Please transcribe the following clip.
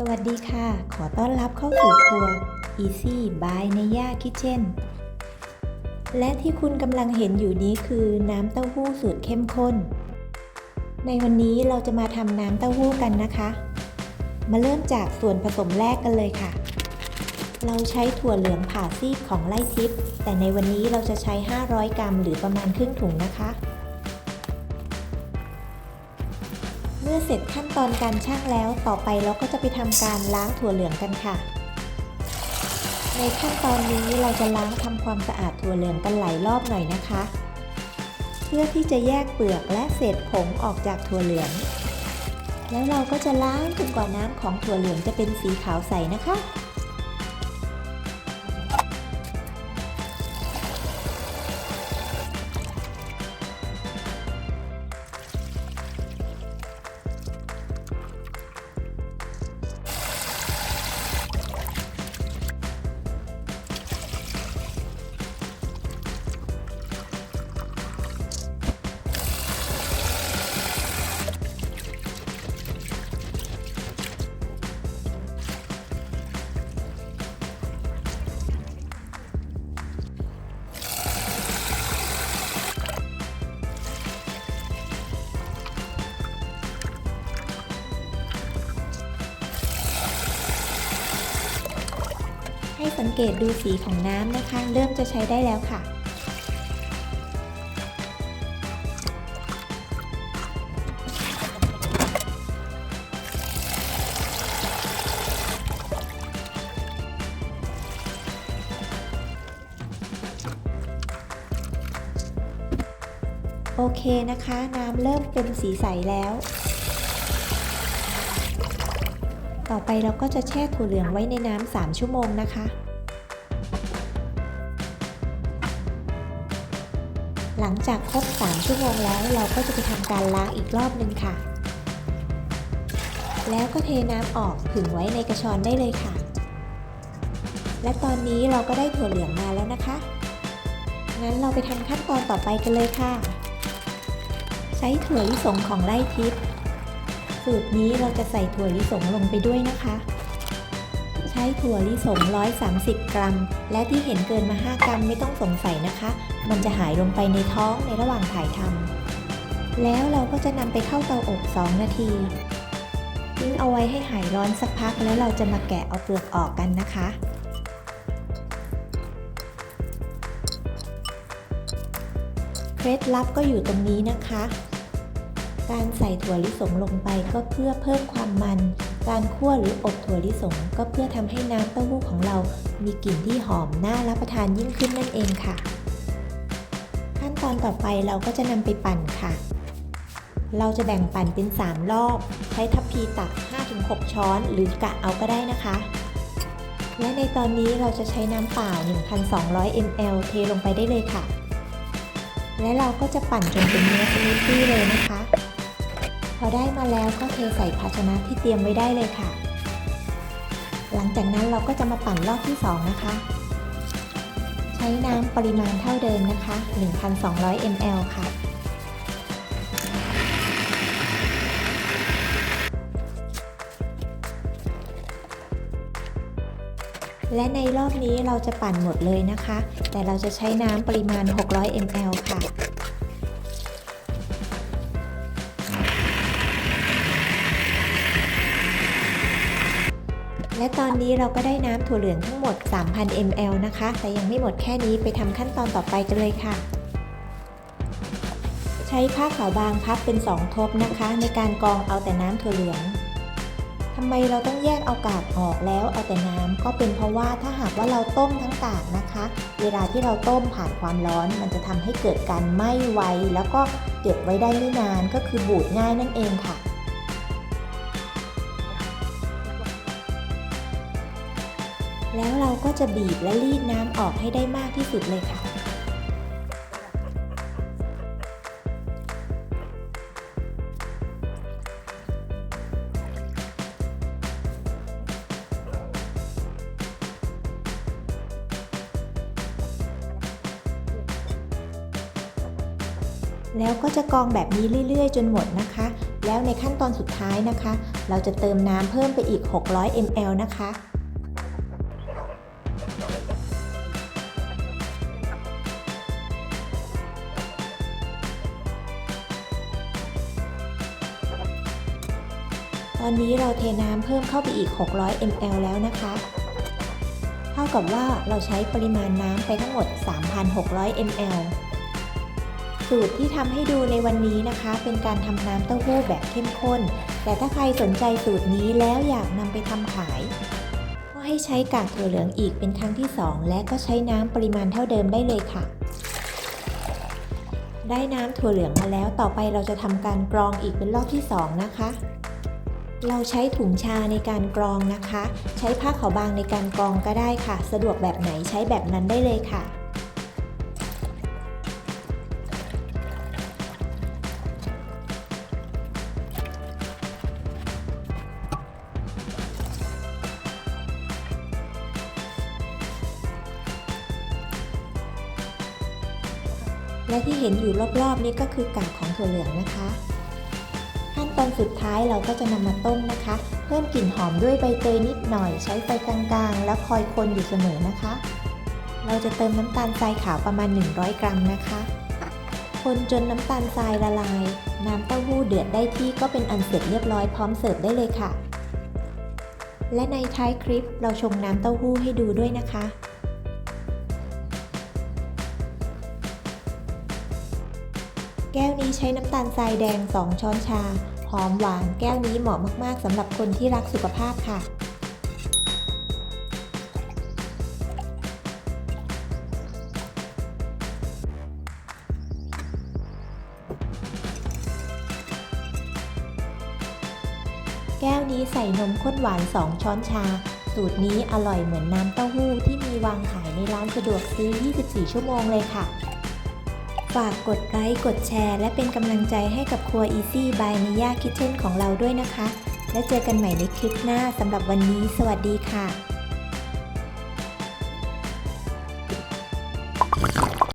สวัสดีค่ะ ขอต้อนรับเข้าสู่ครัว Easy by ในย่าคิเช่น และที่คุณกำลังเห็นอยู่นี้คือน้ำเต้าหู้สูตรเข้มข้น ในวันนี้เราจะมาทำน้ำเต้าหู้กันนะคะ มาเริ่มจากส่วนผสมแรกกันเลยค่ะ เราใช้ถั่วเหลืองผ่าซีกของไล่ทิพย์แต่ในวันนี้เราจะใช้ 500 กรัม หรือประมาณครึ่งถุงนะคะ เมื่อเสร็จขั้นตอนการชั่งแล้วต่อไปเราก็จะไปทำการล้างถั่วเหลืองกันค่ะ ในขั้นตอนนี้เราจะล้างทำความสะอาดถั่วเหลืองกันหลายรอบหน่อยนะคะ เพื่อที่จะแยกเปลือกและเศษผงออกจากถั่วเหลือง แล้วเราก็จะล้างจนกว่าน้ำของถั่วเหลืองจะเป็นสีขาวใสนะคะ สังเกตดูสีของน้ำนะคะ เริ่มจะใช้ได้แล้วค่ะ โอเคนะคะ น้ำเริ่มเป็นสีใสแล้วต่อไปเราก็จะแช่ถั่วเหลืองไว้ในน้ำ 3 ชั่วโมงนะคะ หลังจากครบ 3 ชั่วโมงแล้วเราก็จะไปทำการล้างอีกรอบหนึ่งค่ะ แล้วก็เทน้ำออกผึ่งไว้ในกระชอนได้เลยค่ะ และตอนนี้เราก็ได้ถั่วเหลืองมาแล้วนะคะ งั้นเราไปทำขั้นตอนต่อไปกันเลยค่ะ ใช้ถั่วลิสงของไร่ทิพย์สูตรนี้เราจะใส่ถั่วลิสงลงไปด้วยนะคะ ช้ถั่วลิสง 130 กรัม และที่เห็นเกินมา 5 กรัมไม่ต้องสงสัยนะคะ มันจะหายลงไปในท้องในระหว่างถ่ายทำแล้วเราก็จะนำไปเข้าเตาอบ 2 นาทีทิ้งเอาไว้ให้หายร้อนสักพักแล้วเราจะมาแกะเอาเปลือกออกกันนะคะเคล็ดลับก็อยู่ตรงนี้นะคะ การใส่ถั่วลิสงลงไปก็เพื่อเพิ่มความมัน การคั่วหรืออบถั่วลิสงก็เพื่อทำให้น้ำเต้าหู้ของเรามีกลิ่นที่หอมน่ารับประทานยิ่งขึ้นนั่นเองค่ะ ขั้นตอนต่อไปเราก็จะนำไปปั่นค่ะ เราจะแบ่งปั่นเป็น 3 รอบ ใช้ทัพพีตัก 5-6 ช้อนหรือกะเอาก็ได้นะคะ และในตอนนี้เราจะใช้น้ำเปล่า 1,200 ml เทลงไปได้เลยค่ะ และเราก็จะปั่นจนเป็นเนื้อสมูทตี้เลยนะคะ อได้มาแล้วก็เทใส่ภาชนะที่เตรียมไว้ได้เลยค่ะ หลังจากนั้นเราก็จะมาปั่นรอบที่ 2 นะคะ ใช้น้ำปริมาณเท่าเดิมนะคะ 1,200 ml ค่ะและในรอบนี้เราจะปั่นหมดเลยนะคะ แต่เราจะใช้น้ำปริมาณ 600 ml ค่ะ และตอนนี้เราก็ได้น้ำถั่วเหลืองทั้งหมด 3,000 ml นะคะ แต่ยังไม่หมดแค่นี้ไปทำขั้นตอนต่อไปกันเลยค่ะ ใช้ผ้าขาวบางพับเป็น 2 ทบนะคะ ในการกรองเอาแต่น้ำถั่วเหลืองทำไมเราต้องแยกเอากากออกแล้วเอาแต่น้ำก็เป็นเพราะว่าถ้าหากว่าเราต้มทั้งกากนะคะ เวลาที่เราต้มผ่านความร้อน มันจะทำให้เกิดการไหม้ไวแล้วก็เก็บไว้ได้ไม่นานก็คือบูดง่ายนั่นเองค่ะ ก็จะบีบและรีดน้ำออกให้ได้มากที่สุดเลยค่ะ แล้วก็จะกองแบบนี้เรื่อยๆ จนหมดนะคะ แล้วในขั้นตอนสุดท้ายนะคะ เราจะเติมน้ำเพิ่มไปอีก 600 ml นะคะ อนนี้เราเทน้ำเพิ่มเข้าไปอีก 600 ml แล้วนะคะ เท่ากับว่าเราใช้ปริมาณน้ำไปทั้งหมด 3,600 ml สูตรที่ทำให้ดูในวันนี้นะคะ เป็นการทำน้ำเต้าหู้แบบเข้มข้น แต่ถ้าใครสนใจสูตรนี้แล้วอยากนำไปทำขาย ก็ให้ใช้กากถั่วเหลืองอีกเป็นครั้งที่ 2 และก็ใช้น้ำปริมาณเท่าเดิมได้เลยค่ะ ได้น้ำถั่วเหลืองมาแล้วต่อไปเราจะทำการกรองอีกเป็นรอบที่ 2 นะคะ เราใช้ถุงชาในการกรองนะคะ ใช้ผ้าขาวบางในการกรองก็ได้ค่ะ สะดวกแบบไหนใช้แบบนั้นได้เลยค่ะและที่เห็นอยู่รอบๆ นี้ก็คือกากของถั่วเหลืองนะคะ ตอนสุดท้ายเราก็จะนำมาต้มนะคะ เพิ่มกลิ่นหอมด้วยใบเตยนิดหน่อย ใช้ไฟกลางๆ แล้วคอยคนอยู่เสมอนะคะ เราจะเติมน้ำตาลทรายขาวประมาณ 100 กรัมนะคะ คนจนน้ำตาลทรายละลาย น้ำเต้าหู้เดือดได้ที่ก็เป็นอันเสร็จเรียบร้อยพร้อมเสิร์ฟได้เลยค่ะ และในท้ายคลิปเราชงน้ำเต้าหู้ให้ดูด้วยนะคะ แก้วนี้ใช้น้ำตาลทรายแดง 2 ช้อนชา หอมหวาน แก้วนี้เหมาะมากๆสำหรับคนที่รักสุขภาพค่ะ แก้วนี้ใส่นมข้นหวาน 2 ช้อนชา สูตรนี้อร่อยเหมือนน้ำเต้าหู้ที่มีวางขายในร้านสะดวกซื้อ 24 ชั่วโมงเลยค่ะ ฝากกดไลค์กดแชร์ และเป็นกำลังใจให้กับครัว Easy by Niya Kitchen ของเราด้วยนะคะ และเจอกันใหม่ในคลิปหน้าสำหรับวันนี้ สวัสดีค่ะ